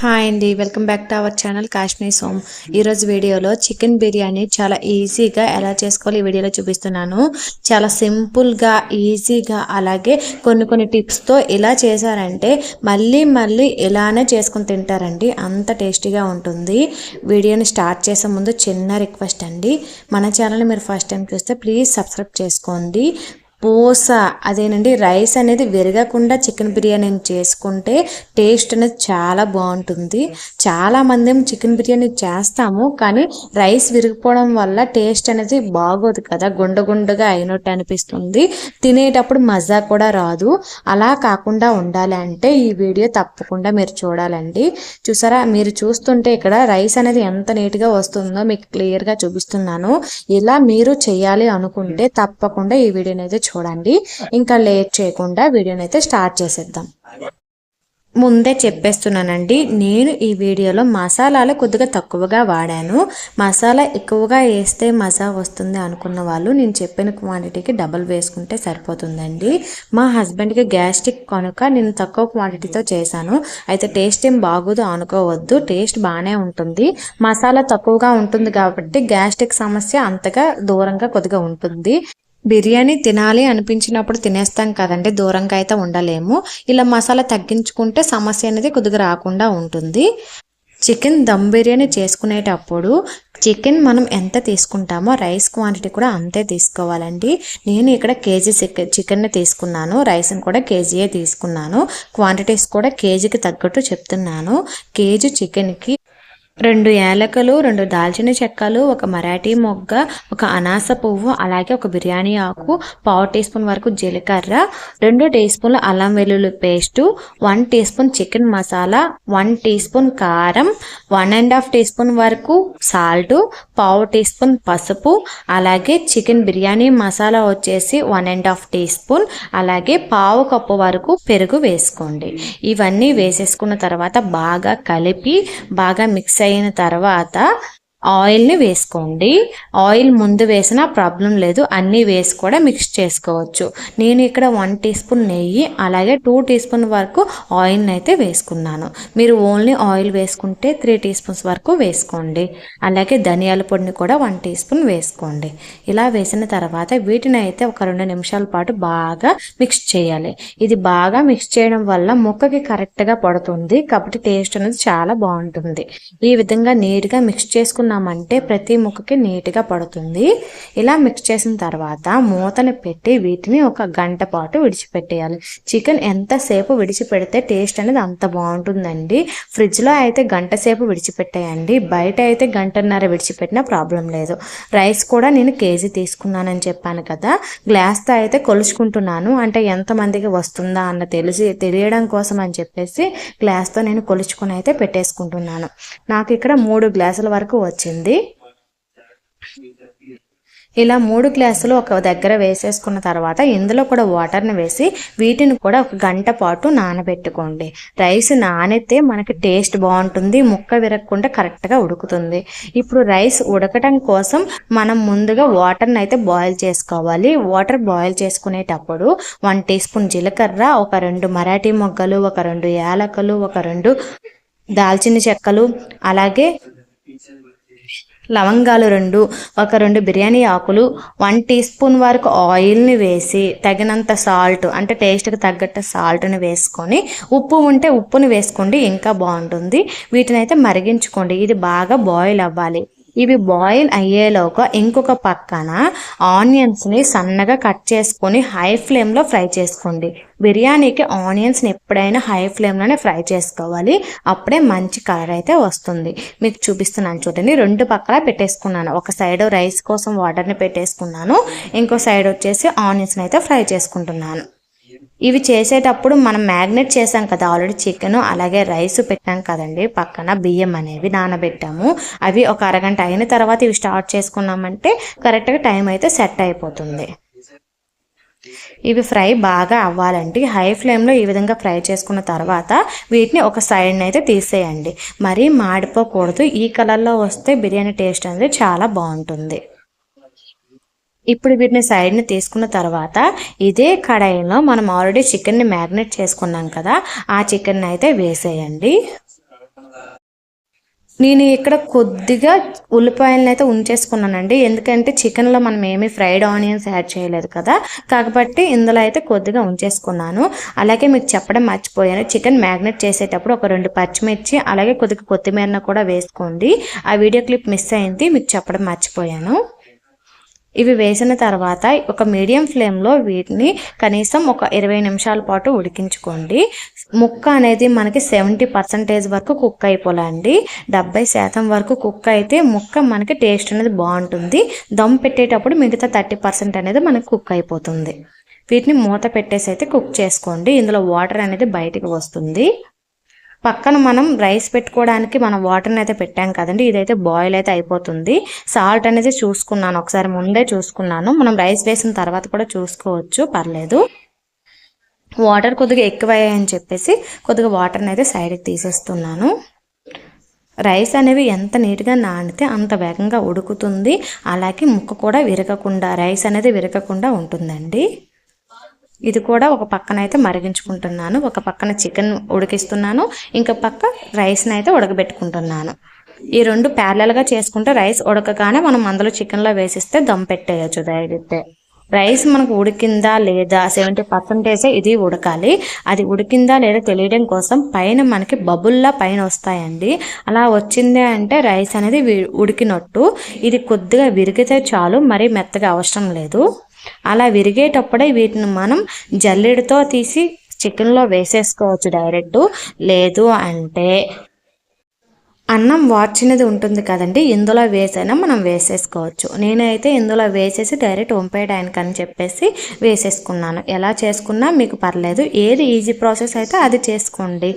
Hi అండి welcome back to our channel Kashmir soan ఈరోజు వీడియోలో చికెన్ బిర్యానీ చాలా ఈజీగా ఎలా చేసుకోవాలి ఈ వీడియోలో చూపిస్తున్నాను. చాలా సింపుల్గా ఈజీగా అలాగే కొన్ని కొన్ని టిప్స్తో ఇలా చేశారంటే మళ్ళీ మళ్ళీ ఇలానే చేసుకుని తింటారండి. అంత టేస్టీగా ఉంటుంది. వీడియోని స్టార్ట్ చేసే ముందు చిన్న రిక్వెస్ట్ అండి. మన ఛానల్ని మీరు ఫస్ట్ టైం చూస్తే ప్లీజ్ సబ్స్క్రైబ్ చేసుకోండి. పూస అదేనండి రైస్ అనేది విరగకుండా చికెన్ బిర్యానీని చేసుకుంటే టేస్ట్ అనేది చాలా బాగుంటుంది. చాలా మంది చికెన్ బిర్యానీ చేస్తాము కానీ రైస్ విరిగిపోవడం వల్ల టేస్ట్ అనేది బాగోదు కదా గుండ గుండగా అయినట్టు అనిపిస్తుంది. తినేటప్పుడు మజా కూడా రాదు. అలా కాకుండా ఉండాలి అంటే ఈ వీడియో తప్పకుండా మీరు చూడాలండి. చూసారా మీరు చూస్తుంటే ఇక్కడ రైస్ అనేది ఎంత నీట్గా వస్తుందో మీకు క్లియర్గా చూపిస్తున్నాను. ఇలా మీరు చేయాలి అనుకుంటే తప్పకుండా ఈ వీడియోని అయితే చూడండి. ఇంకా లేట్ చేయకుండా వీడియోని అయితే స్టార్ట్ చేసేద్దాం. ముందే చెప్పేస్తున్నానండి నేను ఈ వీడియోలో మసాలాలు కొద్దిగా తక్కువగా వాడాను. మసాలా ఎక్కువగా వేస్తే మజా వస్తుంది అనుకున్న వాళ్ళు నేను చెప్పిన క్వాంటిటీకి డబల్ వేసుకుంటే సరిపోతుందండి. మా హస్బెండ్కి గ్యాస్ట్రిక్ కనుక నేను తక్కువ క్వాంటిటీతో చేశాను. అయితే టేస్ట్ ఏం బాగోదు అనుకోవద్దు టేస్ట్ బాగానే ఉంటుంది. మసాలా తక్కువగా ఉంటుంది కాబట్టి గ్యాస్ట్రిక్ సమస్య అంతగా దూరంగా కొద్దిగా ఉంటుంది. బిర్యానీ తినాలి అనిపించినప్పుడు తినేస్తాం కదండి దూరంగా అయితే ఉండలేము. ఇలా మసాలా తగ్గించుకుంటే సమస్య అనేది కొద్దిగా రాకుండా ఉంటుంది. చికెన్ దమ్ బిర్యానీ చేసుకునేటప్పుడు చికెన్ మనం ఎంత తీసుకుంటామో రైస్ క్వాంటిటీ కూడా అంతే తీసుకోవాలండి. నేను ఇక్కడ కేజీ చికెన్ తీసుకున్నాను రైస్ని కూడా కేజీయే తీసుకున్నాను. క్వాంటిటీస్ కూడా కేజీకి తగ్గట్టు చెప్తున్నాను. కేజీ చికెన్కి రెండు ఏలకలు రెండు దాల్చిన చెక్కలు ఒక మరాఠీ మొగ్గ ఒక అనాస పువ్వు అలాగే ఒక బిర్యానీ ఆకు పావు టీ స్పూన్ వరకు జీలకర్ర రెండు టీ స్పూన్ల అల్లం వెల్లుల్లి paste one teaspoon chicken masala one teaspoon కారం one and half tea spoon వరకు సాల్ట్ పావు టీ స్పూన్ పసుపు అలాగే చికెన్ బిర్యానీ మసాలా వచ్చేసి one and half tea spoon అలాగే పావు కప్పు వరకు పెరుగు వేసుకోండి. ఇవన్నీ వేసేసుకున్న తర్వాత బాగా కలిపి బాగా మిక్స్ అయిన తర్వాత ఆయిల్ని వేసుకోండి. ఆయిల్ ముందు వేసినా ప్రాబ్లం లేదు. అన్నీ వేసి కూడా మిక్స్ చేసుకోవచ్చు. నేను ఇక్కడ వన్ టీ స్పూన్ నెయ్యి అలాగే టూ టీ స్పూన్ వరకు ఆయిల్ని అయితే వేసుకున్నాను. మీరు ఓన్లీ ఆయిల్ వేసుకుంటే త్రీ టీ స్పూన్స్ వరకు వేసుకోండి. అలాగే ధనియాల పొడిని కూడా వన్ టీ స్పూన్ వేసుకోండి. ఇలా వేసిన తర్వాత వీటిని అయితే ఒక రెండు నిమిషాల పాటు బాగా మిక్స్ చేయాలి. ఇది బాగా మిక్స్ చేయడం వల్ల ముక్కకి కరెక్ట్గా పడుతుంది. కాబట్టి టేస్ట్ అనేది చాలా బాగుంటుంది. ఈ విధంగా నీట్గా మిక్స్ చేసుకున్న చేసుకున్నామంటే ప్రతి ముక్కకి నీట్గా పడుతుంది. ఇలా మిక్స్ చేసిన తర్వాత మూతని పెట్టి వీటిని ఒక గంట పాటు విడిచిపెట్టేయాలి. చికెన్ ఎంతసేపు విడిచిపెడితే టేస్ట్ అనేది అంత బాగుంటుందండి. ఫ్రిడ్జ్లో అయితే గంట సేపు విడిచిపెట్టేయండి. బయట అయితే గంటన్నర విడిచిపెట్టినా ప్రాబ్లం లేదు. రైస్ కూడా నేను కేజీ తీసుకున్నానని చెప్పాను కదా. గ్లాస్తో అయితే కొలుచుకుంటున్నాను. అంటే ఎంతమందికి వస్తుందా అన్న తెలిసి తెలియడం కోసం అని చెప్పేసి గ్లాస్తో నేను కొలుచుకుని అయితే పెట్టేసుకుంటున్నాను. నాకు ఇక్కడ మూడు గ్లాసుల వరకు వచ్చింది. ఇలా మూడు గ్లాసులు ఒక దగ్గర వేసేసుకున్న తర్వాత ఇందులో కూడా వాటర్ని వేసి వీటిని కూడా ఒక గంట పాటు నానబెట్టుకోండి. రైస్ నానెత్తే మనకి టేస్ట్ బాగుంటుంది ముక్క విరగకుండా కరెక్ట్గా ఉడుకుతుంది. ఇప్పుడు రైస్ ఉడకటం కోసం మనం ముందుగా వాటర్ని అయితే బాయిల్ చేసుకోవాలి. వాటర్ బాయిల్ చేసుకునేటప్పుడు వన్ టీ స్పూన్ జీలకర్ర ఒక రెండు మరాఠీ మొగ్గలు ఒక రెండు యాలకలు ఒక రెండు దాల్చిన చెక్కలు అలాగే లవంగాలు రెండు ఒక రెండు బిర్యానీ ఆకులు వన్ టీ స్పూన్ వరకు ఆయిల్ని వేసి తగినంత సాల్ట్ అంటే టేస్ట్కి తగ్గట్టు సాల్ట్ని వేసుకొని ఉప్పు ఉంటే ఉప్పుని వేసుకోండి ఇంకా బాగుంటుంది. వీటిని అయితే మరిగించుకోండి. ఇది బాగా బాయిల్ అవ్వాలి. ఇవి బాయిల్ అయ్యేలోగా ఇంకొక పక్కన ఆనియన్స్ని సన్నగా కట్ చేసుకొని హై ఫ్లేమ్లో ఫ్రై చేసుకోండి. బిర్యానీకి ఆనియన్స్ని ఎప్పుడైనా హై ఫ్లేమ్లోనే ఫ్రై చేసుకోవాలి. అప్పుడే మంచి కలర్ అయితే వస్తుంది. మీకు చూపిస్తున్నాను చూడండి. రెండు పక్కల పెట్టేసుకున్నాను. ఒక సైడ్ రైస్ కోసం వాటర్ని పెట్టేసుకున్నాను. ఇంకో సైడ్ వచ్చేసి ఆనియన్స్ని అయితే ఫ్రై చేసుకుంటున్నాను. ఇవి చేసేటప్పుడు మనం మ్యాగ్నెట్ చేసాం కదా ఆల్రెడీ చికెన్ అలాగే రైస్ పెట్టాం కదండి. పక్కన బియ్యం అనేవి నానబెట్టాము. అవి ఒక అరగంట అయిన తర్వాత ఇవి స్టార్ట్ చేసుకున్నామంటే కరెక్ట్గా టైం అయితే సెట్ అయిపోతుంది. ఇవి ఫ్రై బాగా అవ్వాలండి. హై ఫ్లేమ్లో ఈ విధంగా ఫ్రై చేసుకున్న తర్వాత వీటిని ఒక సైడ్ని అయితే తీసేయండి. మరీ మాడిపోకూడదు. ఈ కలర్లో వస్తే బిర్యానీ టేస్ట్ అనేది చాలా బాగుంటుంది. ఇప్పుడు వీటిని సైడ్ని తీసుకున్న తర్వాత ఇదే కడాయిలో మనం ఆల్రెడీ చికెన్ని మ్యారినేట్ చేసుకున్నాం కదా ఆ చికెన్ అయితే వేసేయండి. నేను ఇక్కడ కొద్దిగా ఉల్లిపాయలను అయితే ఉంచేసుకున్నానండి. ఎందుకంటే చికెన్లో మనం ఏమీ ఫ్రైడ్ ఆనియన్స్ యాడ్ చేయలేదు కదా కాబట్టి ఇందులో అయితే కొద్దిగా ఉంచేసుకున్నాను. అలాగే మీకు చెప్పడం మర్చిపోయాను చికెన్ మ్యాగ్నెట్ చేసేటప్పుడు ఒక రెండు పచ్చిమిర్చి అలాగే కొద్దిగా కొత్తిమీరను కూడా వేసుకోండి. ఆ వీడియో క్లిప్ మిస్ అయింది మీకు చెప్పడం మర్చిపోయాను. ఇవి వేసిన తర్వాత ఒక మీడియం ఫ్లేమ్లో వీటిని కనీసం ఒక ఇరవై నిమిషాల పాటు ఉడికించుకోండి. ముక్క అనేది మనకి సెవెంటీ పర్సెంటేజ్ వరకు కుక్ అయిపోలండి. డెబ్బై శాతం వరకు కుక్ అయితే ముక్క మనకి టేస్ట్ అనేది బాగుంటుంది. దమ్ పెట్టేటప్పుడు మిగతా థర్టీ పర్సెంట్ అనేది మనకి కుక్ అయిపోతుంది. వీటిని మూత పెట్టేసి అయితే కుక్ చేసుకోండి. ఇందులో వాటర్ అనేది బయటికి వస్తుంది. పక్కన మనం రైస్ పెట్టుకోవడానికి మనం వాటర్ని అయితే పెట్టాం కదండి. ఇదైతే బాయిల్ అయితే అయిపోతుంది. సాల్ట్ అనేది చూసుకున్నాను. ఒకసారి ముందే చూసుకున్నాను. మనం రైస్ వేసిన తర్వాత కూడా చూసుకోవచ్చు. పర్లేదు. వాటర్ కొద్దిగా ఎక్కువయ్యాయని చెప్పేసి కొద్దిగా వాటర్ని అయితే సైడ్కి తీసేస్తున్నాను. రైస్ అనేవి ఎంత నీట్గా నానితే అంత వేగంగా ఉడుకుతుంది. అలాగే ముక్క కూడా విరగకుండా రైస్ అనేది విరగకుండా ఉంటుందండి. ఇది కూడా ఒక పక్కన అయితే మరిగించుకుంటున్నాను. ఒక పక్కన చికెన్ ఉడికిస్తున్నాను. ఇంక పక్క రైస్ని అయితే ఉడకబెట్టుకుంటున్నాను. ఈ రెండు ప్యారలల్గా చేసుకుంటే రైస్ ఉడకగానే మనం అందులో చికెన్లో వేసిస్తే దమ్ పెట్టేయచ్చు డైరెక్ట్ రైస్ మనకు ఉడికిందా లేదా సెవెంటీ పర్సెంటేజ్ ఇది ఉడకాలి. అది ఉడికిందా లేదా తెలియడం కోసం పైన మనకి బబుల్లా పైన వస్తాయండి. అలా వచ్చింది అంటే రైస్ అనేది ఉడికినట్టు. ఇది కొద్దిగా విరిగితే చాలు మరీ మెత్తగా అవసరం లేదు. అలా విరిగేటప్పుడే వీటిని మనం జల్లెడతో తీసి చికెన్లో వేసేసుకోవచ్చు డైరెక్ట్. లేదు అంటే అన్నం వార్చినది ఉంటుంది కదండి ఇందులో వేసైనా మనం వేసేసుకోవచ్చు. నేనైతే ఇందులో వేసేసి డైరెక్ట్ వంపేయడానికి అని చెప్పేసి వేసేసుకున్నాను. ఎలా చేసుకున్నా మీకు పర్లేదు. ఏది ఈజీ ప్రాసెస్ అయితే అది చేసుకోండి.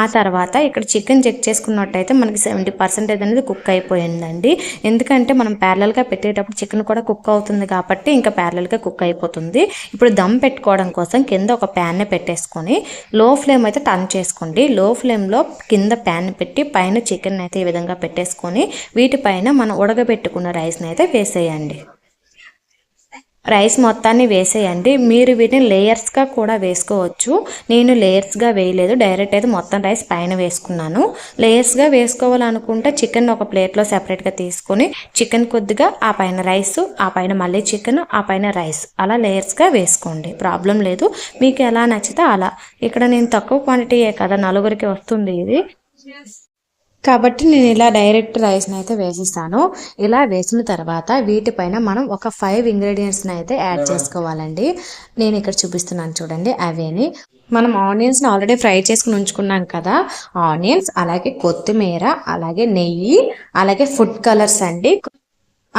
ఆ తర్వాత ఇక్కడ చికెన్ చెక్ చేసుకున్నట్టయితే మనకి సెవెంటీ పర్సెంటేజ్ అనేది కుక్ అయిపోయిందండి. ఎందుకంటే మనం ప్యారలల్గా పెట్టేటప్పుడు చికెన్ కూడా కుక్ అవుతుంది కాబట్టి ఇంకా ప్యారలల్గా కుక్ అయిపోతుంది. ఇప్పుడు దమ్ పెట్టుకోవడం కోసం కింద ఒక ప్యాన్ని పెట్టేసుకొని లో ఫ్లేమ్ అయితే టర్న్ చేసుకోండి. లో ఫ్లేమ్లో కింద ప్యాన్ పెట్టి పైన చికెన్ అయితే ఈ విధంగా పెట్టేసుకొని వీటిపైన మనం ఉడకబెట్టుకున్న రైస్ని అయితే వేసేయండి. రైస్ మొత్తాన్ని వేసేయండి. మీరు వీటిని లేయర్స్గా కూడా వేసుకోవచ్చు. నేను లేయర్స్గా వేయలేదు. డైరెక్ట్ అయితే మొత్తం రైస్ పైన వేసుకున్నాను. లేయర్స్గా వేసుకోవాలనుకుంటే చికెన్ ఒక ప్లేట్లో సెపరేట్గా తీసుకొని చికెన్ కొద్దిగా ఆ పైన రైస్ ఆ పైన మళ్ళీ చికెన్ ఆ పైన రైస్ అలా లేయర్స్గా వేసుకోండి. ప్రాబ్లం లేదు. మీకు ఎలా నచ్చితే అలా. ఇక్కడ నేను తక్కువ క్వాంటిటీయే కదా నలుగురికి వస్తుంది ఇది. కాబట్టి నేను ఇలా డైరెక్ట్ రైస్ని అయితే వేసిస్తాను. ఇలా వేసిన తర్వాత వీటిపైన మనం ఒక ఫైవ్ ఇంగ్రీడియంట్స్ని అయితే యాడ్ చేసుకోవాలండి. నేను ఇక్కడ చూపిస్తున్నాను చూడండి అవేని. మనం ఆనియన్స్ని ఆల్రెడీ ఫ్రై చేసుకుని ఉంచుకున్నాం కదా. ఆనియన్స్ అలాగే కొత్తిమీర అలాగే నెయ్యి అలాగే ఫుడ్ కలర్స్ అండి.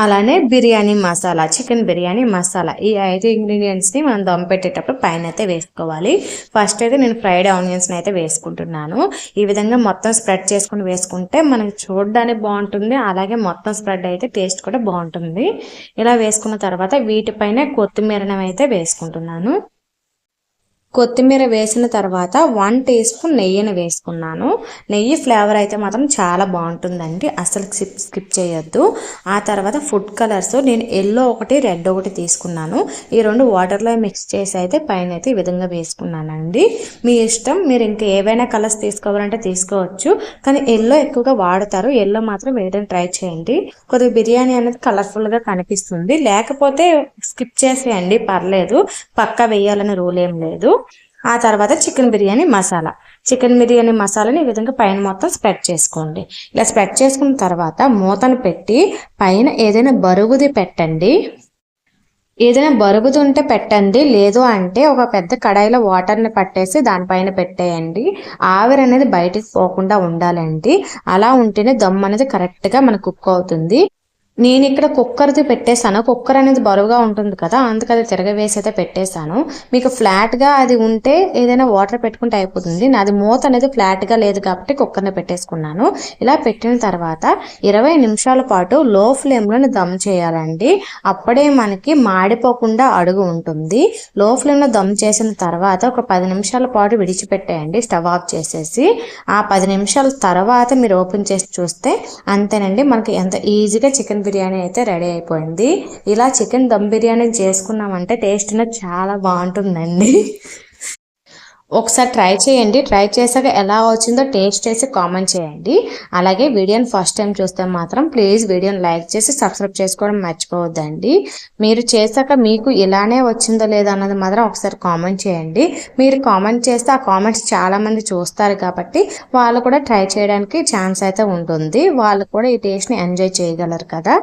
అలానే బిర్యానీ మసాలా చికెన్ బిర్యానీ మసాలా. ఈ ఐదు ఇంగ్రీడియంట్స్ని మనం దమ్ పెట్టేటప్పుడు పైన అయితే వేసుకోవాలి. ఫస్ట్ అయితే నేను ఫ్రైడ్ ఆనియన్స్ని అయితే వేసుకుంటున్నాను. ఈ విధంగా మొత్తం స్ప్రెడ్ చేసుకుని వేసుకుంటే మనకి చూడడానికి బాగుంటుంది. అలాగే మొత్తం స్ప్రెడ్ అయితే టేస్ట్ కూడా బాగుంటుంది. ఇలా వేసుకున్న తర్వాత వీటిపైన కొత్తిమీరని అయితే వేసుకుంటున్నాను. కొత్తిమీర వేసిన తర్వాత వన్ టీ స్పూన్ నెయ్యిని వేసుకున్నాను. నెయ్యి ఫ్లేవర్ అయితే మాత్రం చాలా బాగుంటుందండి. అసలు స్కిప్ స్కిప్ చేయొద్దు. ఆ తర్వాత ఫుడ్ కలర్స్ నేను ఎల్లో ఒకటి రెడ్ ఒకటి తీసుకున్నాను. ఈ రెండు వాటర్లో మిక్స్ చేసి అయితే పైన అయితే ఈ విధంగా వేసుకున్నానండి. మీ ఇష్టం మీరు ఇంకా ఏవైనా కలర్స్ తీసుకోవాలంటే తీసుకోవచ్చు. కానీ ఎల్లో ఎక్కువగా వాడతారు. ఎల్లో మాత్రం వేయడం ట్రై చేయండి. కొద్దిగా బిర్యానీ అనేది కలర్ఫుల్గా కనిపిస్తుంది. లేకపోతే స్కిప్ చేసేయండి పర్లేదు. పక్కా వేయాలని రూల్ ఏం లేదు. ఆ తర్వాత చికెన్ బిర్యానీ మసాలా. చికెన్ బిర్యానీ మసాలాని ఈ విధంగా పైన మొత్తం స్ప్రెడ్ చేసుకోండి. ఇలా స్ప్రెడ్ చేసుకున్న తర్వాత మూతను పెట్టి పైన ఏదైనా బరుగుది పెట్టండి. ఏదైనా బరుగుది ఉంటే పెట్టండి. లేదు అంటే ఒక పెద్ద కడాయిలో వాటర్ని పట్టేసి దానిపైన పెట్టేయండి. ఆవిరి అనేది బయటికి పోకుండా ఉండాలండి. అలా ఉంటేనే దమ్ అనేది కరెక్ట్గా మనకు కుక్ అవుతుంది. నేను ఇక్కడ కుక్కర్ది పెట్టేశాను. కుక్కర్ అనేది బరువుగా ఉంటుంది కదా అందుకు అది తిరగవేసి అయితే పెట్టేశాను. మీకు ఫ్లాట్గా అది ఉంటే ఏదైనా వాటర్ పెట్టుకుంటే అయిపోతుంది. నాది మూత అనేది ఫ్లాట్గా లేదు కాబట్టి కుక్కర్ని పెట్టేసుకున్నాను. ఇలా పెట్టిన తర్వాత ఇరవై నిమిషాల పాటు లో ఫ్లేమ్లోని దమ్ చేయాలండి. అప్పుడే మనకి మాడిపోకుండా అడుగు ఉంటుంది. లో ఫ్లేమ్లో దమ్ చేసిన తర్వాత ఒక పది నిమిషాల పాటు విడిచిపెట్టేయండి స్టవ్ ఆఫ్ చేసేసి. ఆ పది నిమిషాల తర్వాత మీరు ఓపెన్ చేసి చూస్తే అంతేనండి. మనకి ఎంత ఈజీగా చికెన్ బిర్యానీ అయితే రెడీ అయిపోయింది. ఇలా చికెన్ దమ్ బిర్యానీ చేసుకున్నామంటే టేస్ట్ అనేది చాలా బాగుంటుందండి. ఒకసారి ట్రై చేయండి. ట్రై చేశాక ఎలా వచ్చిందో టేస్ట్ చేసి కామెంట్ చేయండి. అలాగే వీడియోని ఫస్ట్ టైం చూస్తే మాత్రం ప్లీజ్ వీడియోని లైక్ చేసి సబ్స్క్రైబ్ చేసుకోవడం మర్చిపోవద్దండి. మీరు చేశాక మీకు ఇలానే వచ్చిందో లేదో అన్నది మాత్రం ఒకసారి కామెంట్ చేయండి. మీరు కామెంట్ చేస్తే ఆ కామెంట్స్ చాలామంది చూస్తారు కాబట్టి వాళ్ళు కూడా ట్రై చేయడానికి ఛాన్స్ అయితే ఉంటుంది. వాళ్ళు కూడా ఈ టేస్ట్ని ఎంజాయ్ చేయగలరు కదా.